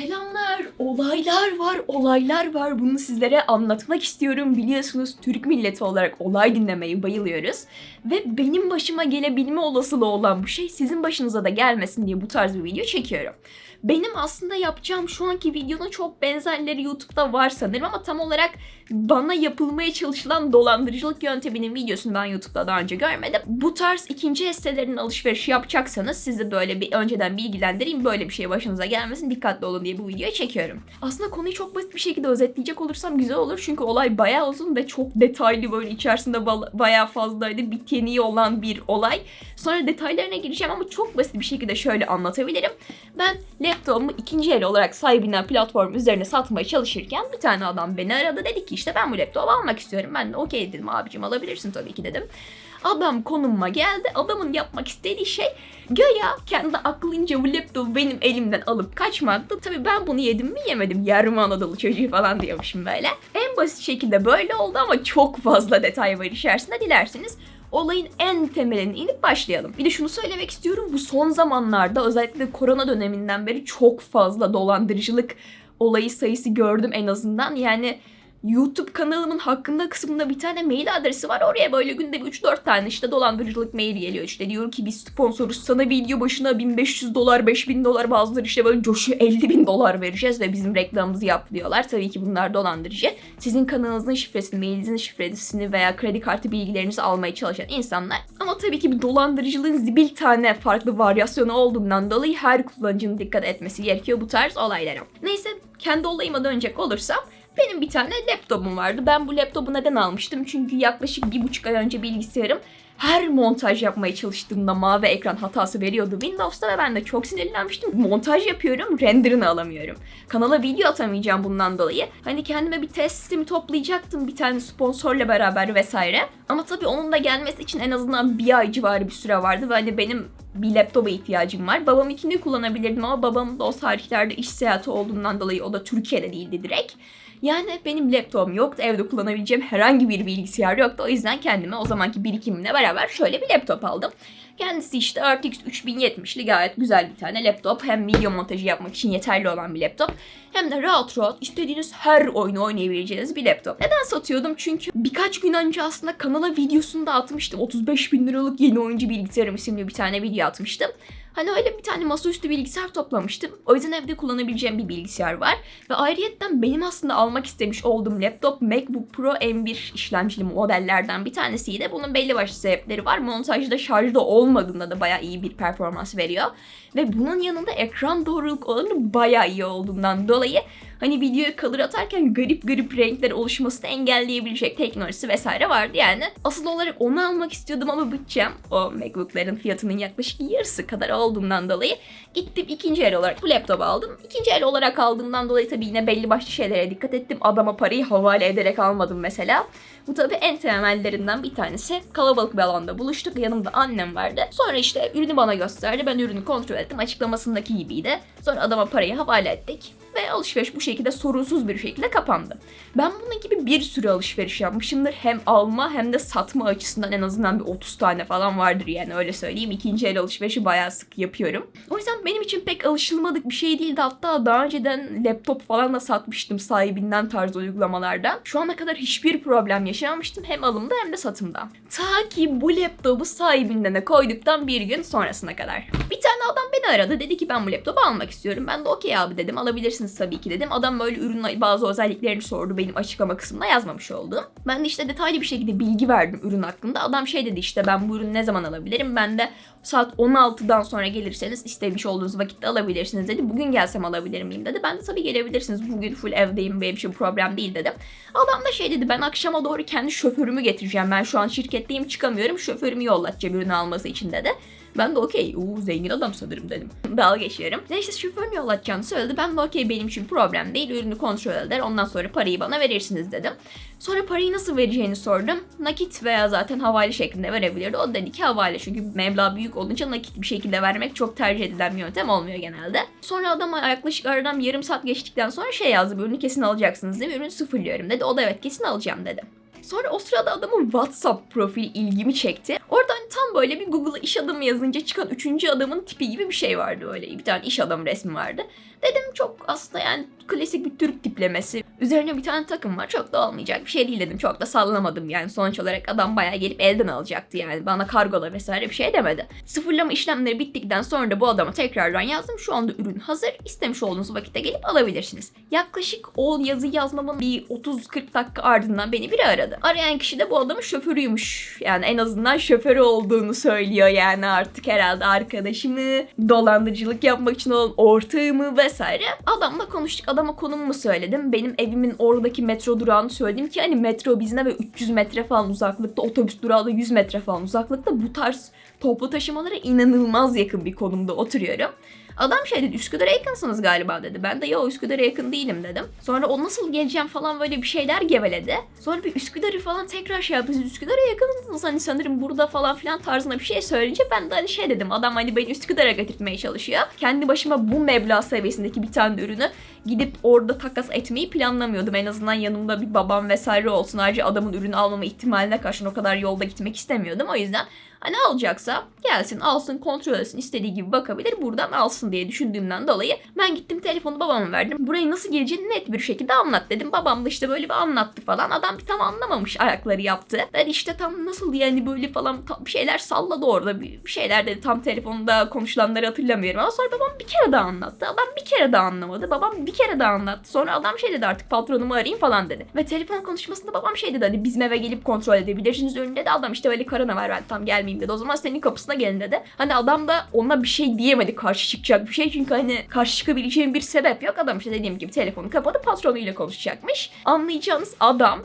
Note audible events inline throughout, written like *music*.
Selamlar, olaylar var, olaylar var. Bunu sizlere anlatmak istiyorum. Biliyorsunuz Türk milleti olarak olay dinlemeyi bayılıyoruz. Ve benim başıma gelebilme olasılığı olan bu şey sizin başınıza da gelmesin diye bu tarz bir video çekiyorum. Benim aslında yapacağım şu anki videonun çok benzerleri YouTube'da var sanırım ama tam olarak bana yapılmaya çalışılan dolandırıcılık yönteminin videosunu ben YouTube'da daha önce görmedim. Bu tarz ikinci hisselerin alışverişi yapacaksanız sizi böyle bir önceden bilgilendireyim. Böyle bir şey başınıza gelmesin dikkatli olun diye bu videoyu çekiyorum. Aslında konuyu çok basit bir şekilde özetleyecek olursam güzel olur. Çünkü olay bayağı uzun ve çok detaylı böyle içerisinde bayağı fazlaydı biteni olan bir olay. Sonra detaylarına gireceğim ama çok basit bir şekilde şöyle anlatabilirim. Ben laptopumu ikinci el olarak sahibinden platform üzerine satmaya çalışırken bir tane adam beni aradı. Dedi ki işte ben bu laptopu almak istiyorum. Ben de okey dedim abicim alabilirsin tabii ki dedim. Adam konumuma geldi. Adamın yapmak istediği şey göya kendi aklınca bu laptopu benim elimden alıp kaçmaktı. Tabii ben bunu yedim mi yemedim. Yarım Anadolu çocuğu falan diyormuşum böyle. En basit şekilde böyle oldu ama çok fazla detay var içerisinde. Dilerseniz olayın en temeline inip başlayalım. Bir de şunu söylemek istiyorum. Bu son zamanlarda özellikle korona döneminden beri çok fazla dolandırıcılık olayı sayısı gördüm en azından. Yani YouTube kanalımın hakkında kısmında bir tane mail adresi var. Oraya böyle günde bir 3-4 tane işte dolandırıcılık mail geliyor. İşte diyor ki biz sponsoruz sana video başına 1500 dolar 5000 dolar bazıları işte böyle coşu 50 bin dolar vereceğiz ve bizim reklamımızı yap diyorlar. Tabii ki bunlar dolandırıcı. Sizin kanalınızın şifresini, mailinizin şifresini veya kredi kartı bilgilerinizi almaya çalışan insanlar. Ama tabii ki bir dolandırıcılığın zibil tane farklı varyasyonu olduğundan dolayı her kullanıcının dikkat etmesi gerekiyor bu tarz olaylara. Neyse kendi olayıma dönecek olursam benim bir tane laptopum vardı. Ben bu laptopu neden almıştım? Çünkü yaklaşık bir buçuk ay önce bilgisayarım her montaj yapmaya çalıştığımda mavi ekran hatası veriyordu Windows'ta ve ben de çok sinirlenmiştim. Montaj yapıyorum, renderını alamıyorum. Kanala video atamayacağım bundan dolayı. Hani kendime bir test sistemi toplayacaktım bir tane sponsorla beraber vesaire. Ama tabii onun da gelmesi için en azından bir ay civarı bir süre vardı ve hani benim bir laptopa ihtiyacım var. Babam ikini kullanabilirdim ama babam da o tarihlerde iş seyahati olduğundan dolayı o da Türkiye'de değildi direkt. Yani benim laptopum yoktu. Evde kullanabileceğim herhangi bir bilgisayar yoktu. O yüzden kendime o zamanki birikimimle beraber şöyle bir laptop aldım. Kendisi işte RTX 3070'li gayet güzel bir tane laptop. Hem video montajı yapmak için yeterli olan bir laptop. Hem de rahat rahat istediğiniz her oyunu oynayabileceğiniz bir laptop. Neden satıyordum? Çünkü birkaç gün önce aslında kanala videosunu da atmıştım. 35 bin liralık yeni oyuncu bilgisayarım isimli bir tane video atmıştım. Hani öyle bir tane masaüstü bilgisayar toplamıştım. O yüzden evde kullanabileceğim bir bilgisayar var. Ve ayrıyetten benim aslında almak istemiş olduğum laptop MacBook Pro M1 işlemcili modellerden bir tanesiydi. Bunun belli başlı sebepleri var. Montajda şarjda olmadığında da bayağı iyi bir performans veriyor. Ve bunun yanında ekran doğruluk oranı bayağı iyi olduğundan dolayı hani videoyu kalır atarken garip garip renkler oluşmasını engelleyebilecek teknolojisi vesaire vardı yani. Asıl olarak onu almak istiyordum ama bütçem o MacBook'ların fiyatının yaklaşık yarısı kadar olduğundan dolayı gittim ikinci el olarak bu laptopu aldım. İkinci el olarak aldığımdan dolayı tabii yine belli başlı şeylere dikkat ettim. Adama parayı havale ederek almadım mesela. Bu tabii en temellerinden bir tanesi. Kalabalık bir alanda buluştuk. Yanımda annem vardı. Sonra işte ürünü bana gösterdi. Ben ürünü kontrol ettim. Açıklamasındaki gibiydi. Sonra adama parayı havale ettik. Ve alışveriş bu şekilde sorunsuz bir şekilde kapandı. Ben bunun gibi bir sürü alışveriş yapmışımdır. Hem alma hem de satma açısından en azından bir 30 tane falan vardır yani öyle söyleyeyim. İkinci el alışverişi bayağı sık yapıyorum. O yüzden benim için pek alışılmadık bir şey değildi. Hatta daha önceden laptop falan da satmıştım sahibinden tarz uygulamalardan. Şu ana kadar hiçbir problem yaşamamıştım hem alımda hem de satımda. Ta ki bu laptopu sahibinden koyduktan bir gün sonrasına kadar. Bir tane adam beni aradı. Dedi ki ben bu laptopu almak istiyorum. Ben de okey abi dedim. Alabilirsiniz tabii ki dedim. Adam böyle ürünün bazı özelliklerini sordu. Benim açıklama kısmına yazmamış oldum. Ben de işte detaylı bir şekilde bilgi verdim ürün hakkında. Adam şey dedi işte ben bu ürünü ne zaman alabilirim? Ben de saat 16'dan sonra gelirseniz istemiş olduğunuz vakitte alabilirsiniz dedi. Bugün gelsem alabilir miyim dedi. Ben de tabii gelebilirsiniz. Bugün full evdeyim. Benim için problem değil dedim. Adam da şey dedi ben akşama doğru kendi şoförümü getireceğim. Ben şu an şirketteyim çıkamıyorum. Şoförümü yollatacağım ürünü alması için dedi. Ben de okey, zengin adam sanırım dedim. Dalga geçiyorum. Ne işte şoförünü yollatacağını söyledi. Ben de okey benim için problem değil. Ürünü kontrol eder. Ondan sonra parayı bana verirsiniz dedim. Sonra parayı nasıl vereceğini sordum. Nakit veya zaten havale şeklinde verebilirdi. O dedi ki havale çünkü meblağ büyük olunca nakit bir şekilde vermek çok tercih edilen bir yöntem olmuyor genelde. Sonra adama yaklaşık aradan yarım saat geçtikten sonra şey yazdı. Ürünü kesin alacaksınız değil mi? Ürünü sıfırlıyorum dedi. O da evet kesin alacağım dedi. Sonra o sırada adamın WhatsApp profil ilgimi çekti. Oradan tam böyle bir Google'a iş adamı yazınca çıkan üçüncü adamın tipi gibi bir şey vardı öyle. Bir tane iş adamı resmi vardı. Dedim çok aslında yani klasik bir Türk tiplemesi. Üzerine bir tane takım var. Çok da olmayacak bir şey değil dedim. Çok da sallamadım yani. Sonuç olarak adam bayağı gelip elden alacaktı yani. Bana kargola vesaire bir şey demedi. Sıfırlama işlemleri bittikten sonra da bu adama tekrardan yazdım. Şu anda ürün hazır. İstemiş olduğunuz vakitte gelip alabilirsiniz. Yaklaşık o yazı yazmamın bir 30-40 dakika ardından beni biri aradı. Arayan kişi de bu adamın şoförüymüş. Yani en azından şoförü olduğunu söylüyor yani artık herhalde arkadaşımı dolandırıcılık yapmak için olan ortağımı vesaire. Adamla konuştuk. Adama konumumu söyledim. Benim evimin oradaki metro durağını söyledim ki hani metro bizine ve 300 metre falan uzaklıkta otobüs durağı da 100 metre falan uzaklıkta bu tarz toplu taşımalara inanılmaz yakın bir konumda oturuyorum. Adam şey dedi Üsküdar'a yakınsınız galiba dedi. Ben de ya Üsküdar'a yakın değilim dedim. Sonra o nasıl geleceğim falan böyle bir şeyler geveledi. Sonra bir Üsküdar'ı falan tekrar şey yaptı. Siz Üsküdar'a yakınsınız hani sanırım burada falan filan tarzında bir şey söyleyince ben de hani şey dedim. Adam hani beni Üsküdar'a getirtmeye çalışıyor. Kendi başıma bu meblağ seviyesindeki bir tane ürünü gidip orada takas etmeyi planlamıyordum. En azından yanımda bir babam vesaire olsun. Ayrıca adamın ürünü almama ihtimaline karşın o kadar yolda gitmek istemiyordum. O yüzden Hani alacaksa gelsin alsın kontrol etsin istediği gibi bakabilir buradan alsın diye düşündüğümden dolayı ben gittim telefonu babama verdim. Burayı nasıl geleceğini net bir şekilde anlat dedim. Babam da işte böyle bir anlattı falan. Adam bir tam anlamamış ayakları yaptı. Ben işte tam nasıl yani böyle falan tam bir şeyler salladı orada bir şeyler dedi. Tam telefonda konuşulanları hatırlamıyorum ama sonra babam bir kere daha anlattı. Adam bir kere daha anlamadı. Babam bir kere daha anlattı. Sonra adam şey dedi artık patronumu arayayım falan dedi. Ve telefon konuşmasında babam şey dedi hani bizim eve gelip kontrol edebilirsiniz önünde de adam işte böyle karına var ben tam gelmeyeyim dedi. O zaman senin kapısına gelin dedi. Hani adam da ona bir şey diyemedi karşı çıkacak bir şey. Çünkü hani karşı çıkabileceğim bir sebep yok. Adam işte dediğim gibi telefonu kapadı patronuyla konuşacakmış. Anlayacağınız adam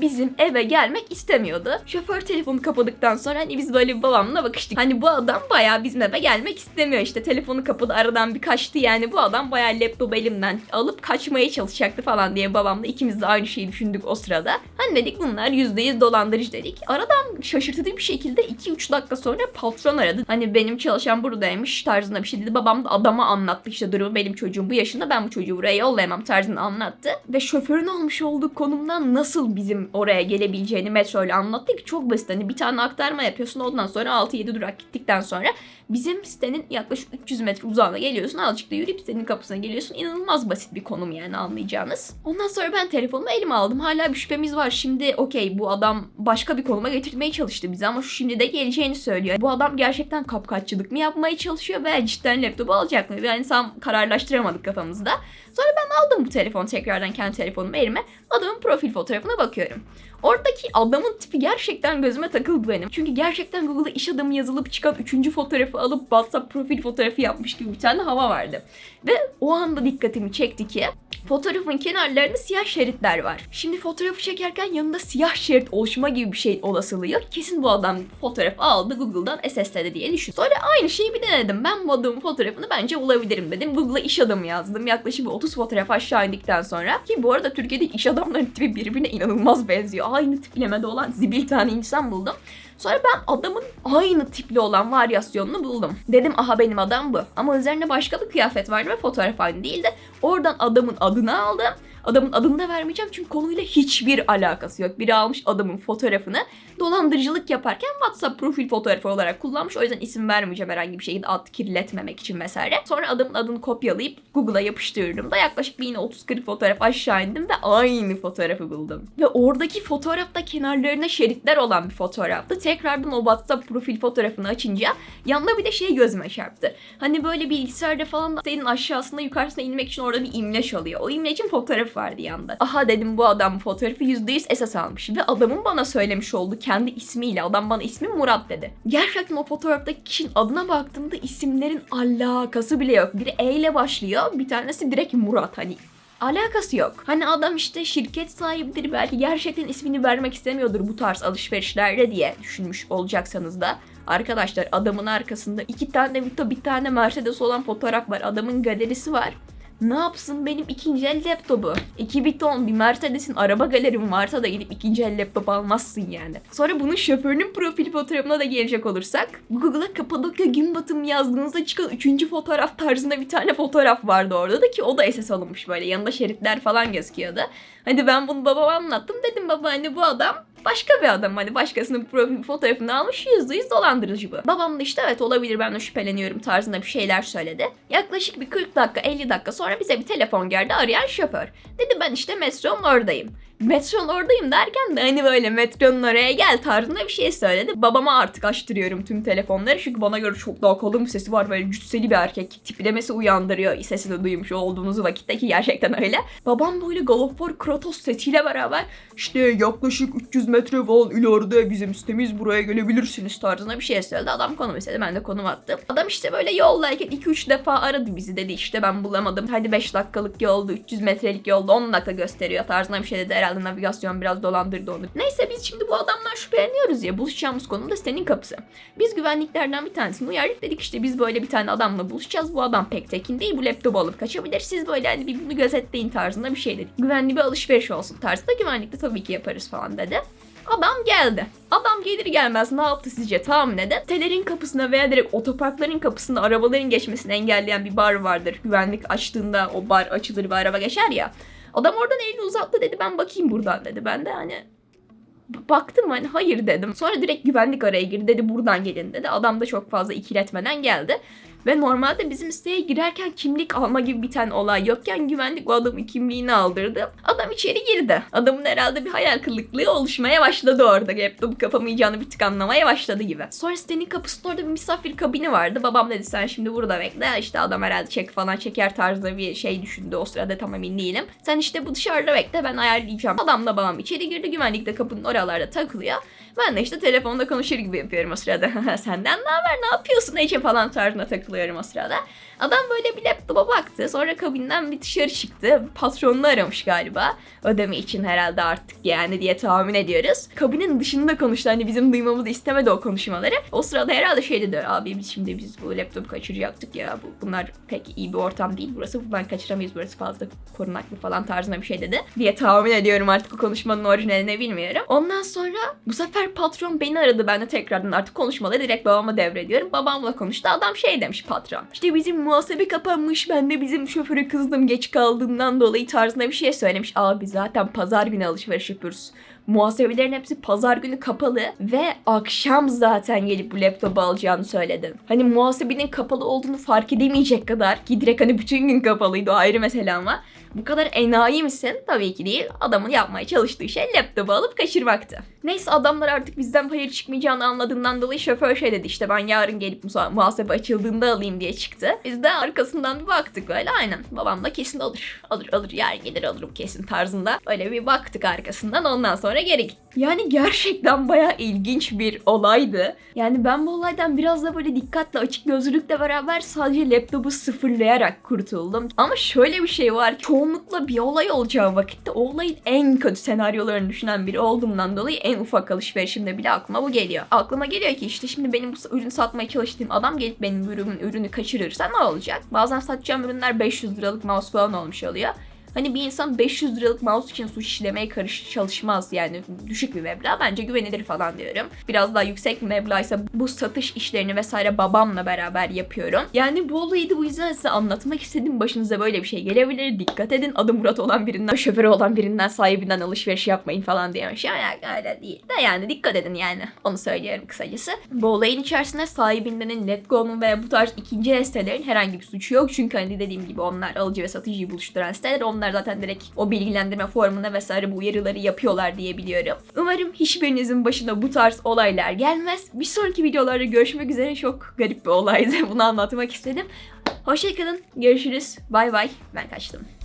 bizim eve gelmek istemiyordu. Şoför telefonu kapadıktan sonra hani biz böyle babamla bakıştık. Hani bu adam bayağı bizim eve gelmek istemiyor işte. Telefonu kapadı aradan bir kaçtı yani bu adam bayağı laptop elimden alıp kaçmaya çalışacaktı falan diye babamla ikimiz de aynı şeyi düşündük o sırada. Hani dedik bunlar %100 dolandırıcı dedik. Aradan şaşırtıcı bir şekilde 2-3 dakika sonra patron aradı. Hani benim çalışan buradaymış tarzında bir şey dedi. Babam da adama anlattı işte durumu benim çocuğum bu yaşında ben bu çocuğu buraya yollayamam tarzında anlattı. Ve şoförün olmuş olduğu konumdan nasıl bizim oraya gelebileceğini metro ile anlattı ki çok basit. Hani bir tane aktarma yapıyorsun ondan sonra 6-7 durak gittikten sonra bizim sitenin yaklaşık 300 metre uzağına geliyorsun. Azıcık da yürüyüp sitenin kapısına geliyorsun. İnanılmaz basit bir konum yani anlayacağınız. Ondan sonra ben telefonumu elime aldım. Hala bir şüphemiz var. Şimdi okey bu adam başka bir konuma getirmeye çalıştı bizi ama şu şimdi de geleceğini söylüyor. Bu adam gerçekten kapkaççılık mı yapmaya çalışıyor veya cidden laptopu alacak mı? Yani tam kararlaştıramadık kafamızda. Sonra ben aldım bu telefonu tekrardan kendi telefonumu elime. Adamın profil fotoğrafına bakıyorum. Oradaki adamın tipi gerçekten gözüme takıldı benim. Çünkü gerçekten Google'a iş adamı yazılıp çıkan üçüncü fotoğrafı alıp WhatsApp profil fotoğrafı yapmış gibi bir tane hava vardı. Ve o anda dikkatimi çekti ki fotoğrafın kenarlarında siyah şeritler var. Şimdi fotoğrafı çekerken yanında siyah şerit oluşma gibi bir şey olasılığı. Kesin bu adam fotoğrafı aldı Google'dan SS'ledi diye düşün. Sonra aynı şeyi bir denedim. Ben bu adamın fotoğrafını bence bulabilirim dedim. Google'a iş adamı yazdım. Yaklaşık bir 30 fotoğraf aşağı indikten sonra ki bu arada Türkiye'de iş adamlarının tipi birbirine inanılmaz benziyor. Aynı tiplemede olan zibil tane insan buldum. Sonra ben adamın aynı tipli olan varyasyonunu buldum. Dedim aha benim adam bu. Ama üzerinde başka bir kıyafet vardı ve fotoğraf aynı değildi. Oradan adamın adını aldım. Adamın adını da vermeyeceğim çünkü konuyla hiçbir alakası yok. Biri almış adamın fotoğrafını dolandırıcılık yaparken WhatsApp profil fotoğrafı olarak kullanmış. O yüzden isim vermeyeceğim herhangi bir şekilde ad kirletmemek için vesaire. Sonra adamın adını kopyalayıp Google'a yapıştırdım da yaklaşık bir yine 30-40 fotoğraf aşağı indim ve aynı fotoğrafı buldum. Ve oradaki fotoğrafta kenarlarına şeritler olan bir fotoğraftı. Tekrardan o WhatsApp profil fotoğrafını açınca yanında bir de şey gözüme çarptı. Hani böyle bilgisayarda falan senin aşağısına yukarısına inmek için orada bir imleç oluyor. O imlecin fotoğrafı vardı yanında. Aha dedim bu adam fotoğrafı %100 esas almış. Ve adamın bana söylemiş olduğu kendi ismiyle adam bana ismi Murat dedi. Gerçekten o fotoğraftaki kişinin adına baktığımda isimlerin alakası bile yok. Biri E ile başlıyor bir tanesi direkt Murat hani Alakası yok. Hani adam işte şirket sahibidir belki gerçekten ismini vermek istemiyordur bu tarz alışverişlerde diye düşünmüş olacaksanız da. Arkadaşlar adamın arkasında iki tane Vito bir tane Mercedes olan fotoğraf var. Adamın galerisi var. Ne yapsın benim ikinci el laptopu? 2 ton bir Mercedes'in araba galerim varsa da gidip ikinci el laptop almazsın yani. Sonra bunun şoförünün profil fotoğrafına da gelecek olursak Google'a Kapadokya gün batımı yazdığınızda çıkan üçüncü fotoğraf tarzında bir tane fotoğraf vardı orada da ki o da SS alınmış böyle yanında şeritler falan gözüküyordu. Hadi ben bunu babama anlattım dedim baba hani bu adam Başka bir adam hani başkasının profil fotoğrafını almış yüzde yüz dolandırıcı bu. Babam da işte evet olabilir ben de şüpheleniyorum tarzında bir şeyler söyledi. Yaklaşık bir 40 dakika 50 dakika sonra bize bir telefon geldi arayan şoför. Dedi ben işte metronun oradayım. Metronun oradayım derken de hani böyle metronun oraya gel tarzında bir şey söyledi. Babama artık açtırıyorum tüm telefonları çünkü bana göre çok daha kalın bir sesi var böyle cüsseli bir erkek. Tiplemesi uyandırıyor sesini duymuş olduğunuz vakitte ki gerçekten öyle. Babam böyle God of War Kratos sesiyle beraber işte yaklaşık 300 metre falan ileride bizim sitemiz buraya gelebilirsiniz tarzında bir şey söyledi. Adam konum istedi ben de konum attım. Adam işte böyle yoldayken 2-3 defa aradı bizi dedi işte ben bulamadım. Hadi 5 dakikalık yolda 300 metrelik yolda 10 dakika gösteriyor tarzında bir şey dedi. Herhalde navigasyon biraz dolandırdı onu. Neyse biz şimdi bu adamdan şüpheleniyoruz ya. Buluşacağımız konum da sitenin kapısı. Biz güvenliklerden bir tanesini uyardık dedik işte biz böyle bir tane adamla buluşacağız. Bu adam pek tekin değil bu laptopu alıp kaçabilir. Siz böyle hani bir bunu gözetleyin tarzında bir şey dedik. Güvenli bir alışveriş olsun tarzında güvenlikte tabii ki yaparız falan dedi. Adam geldi. Adam gelir gelmez ne yaptı sizce tahmin edin. Sitelerin kapısına veya direkt otoparkların kapısında arabaların geçmesini engelleyen bir bar vardır. Güvenlik açtığında o bar açılır ve araba geçer ya. Adam oradan elini uzattı dedi ben bakayım buradan dedi. Ben de hani baktım hani hayır dedim. Sonra direkt güvenlik araya girdi dedi buradan gelin dedi. Adam da çok fazla ikiletmeden geldi. Ve normalde bizim siteye girerken kimlik alma gibi bir tane olay yokken güvenlik o adamın kimliğini aldırdı. Adam içeri girdi. Adamın herhalde bir hayal kırıklığı oluşmaya başladı orada. Laptopu kapamayacağını bir tık anlamaya başladı gibi. Sonra sitenin kapısında orada bir misafir kabini vardı. Babam dedi sen şimdi burada bekle. İşte adam herhalde çek falan çeker tarzda bir şey düşündü. O sırada tam emin değilim. Sen işte bu dışarıda bekle ben ayarlayacağım. Adam da babam içeri girdi. Güvenlik de kapının oralarda takılıyor. Ben de işte telefonda konuşur gibi yapıyorum o sırada. *laughs* Senden ne haber ne yapıyorsun Ece falan tarzına takılıyorum o sırada. Adam böyle bir laptopa baktı. Sonra kabinden bir dışarı çıktı. Patronunu aramış galiba. Ödeme için herhalde artık yani diye tahmin ediyoruz. Kabinin dışında konuştu. Hani bizim duymamızı istemedi o konuşmaları. O sırada herhalde şey dedi. Abi biz şimdi biz bu laptopu kaçıracaktık ya. Bu, bunlar pek iyi bir ortam değil. Burası buradan kaçıramayız. Burası fazla korunaklı falan tarzında bir şey dedi. Diye tahmin ediyorum artık o konuşmanın orijinalini bilmiyorum. Ondan sonra bu sefer patron beni aradı. Ben de tekrardan artık konuşmaları direkt babama devrediyorum. Babamla konuştu. Adam şey demiş patron. İşte bizim muhasebe kapanmış. Ben de bizim şoföre kızdım geç kaldığımdan dolayı tarzında bir şey söylemiş. Abi zaten pazar günü alışveriş yapıyoruz. Muhasebelerin hepsi pazar günü kapalı ve akşam zaten gelip bu laptopu alacağını söyledin. Hani muhasebenin kapalı olduğunu fark edemeyecek kadar ki direkt hani bütün gün kapalıydı o ayrı mesele ama bu kadar enayi misin? Tabii ki değil. Adamın yapmaya çalıştığı şey laptopu alıp kaçırmaktı. Neyse adamlar artık bizden hayır çıkmayacağını anladığından dolayı şoför şey dedi işte ben yarın gelip muha- muhasebe açıldığında alayım diye çıktı. Biz de arkasından bir baktık böyle aynen. Babam da kesin alır. Alır alır yarın gelir alırım kesin tarzında. Öyle bir baktık arkasından ondan sonra geri gittik. Yani gerçekten bayağı ilginç bir olaydı. Yani ben bu olaydan biraz da böyle dikkatle açık gözlülükle beraber sadece laptopu sıfırlayarak kurtuldum. Ama şöyle bir şey var. Çoğunlukla bir olay olacağı vakitte o olayın en kötü senaryolarını düşünen biri olduğumdan dolayı en ufak alışverişimde bile aklıma bu geliyor. Aklıma geliyor ki işte şimdi benim bu ürünü satmaya çalıştığım adam gelip benim ürünün ürünü kaçırırsa ne olacak? Bazen satacağım ürünler 500 liralık mouse falan olmuş oluyor. Hani bir insan 500 liralık mouse için suç işlemeye karış çalışmaz yani düşük bir meblağ bence güvenilir falan diyorum. Biraz daha yüksek bir meblağ bu satış işlerini vesaire babamla beraber yapıyorum. Yani bu olayı da bu yüzden size anlatmak istedim. Başınıza böyle bir şey gelebilir. Dikkat edin. Adı Murat olan birinden, şoförü olan birinden, sahibinden alışveriş yapmayın falan diyemiş. Yani öyle değil. De yani dikkat edin yani. Onu söylüyorum kısacası. Bu olayın içerisinde sahibinden Letgo'nun ve bu tarz ikinci el sitelerin herhangi bir suçu yok. Çünkü hani dediğim gibi onlar alıcı ve satıcıyı buluşturan siteler. Onlar zaten direkt o bilgilendirme formuna vesaire bu uyarıları yapıyorlar diye biliyorum. Umarım hiçbirinizin başına bu tarz olaylar gelmez. Bir sonraki videolarda görüşmek üzere. Çok garip bir olaydı. *laughs* Bunu anlatmak istedim. Hoşçakalın. Görüşürüz. Bay bay. Ben kaçtım.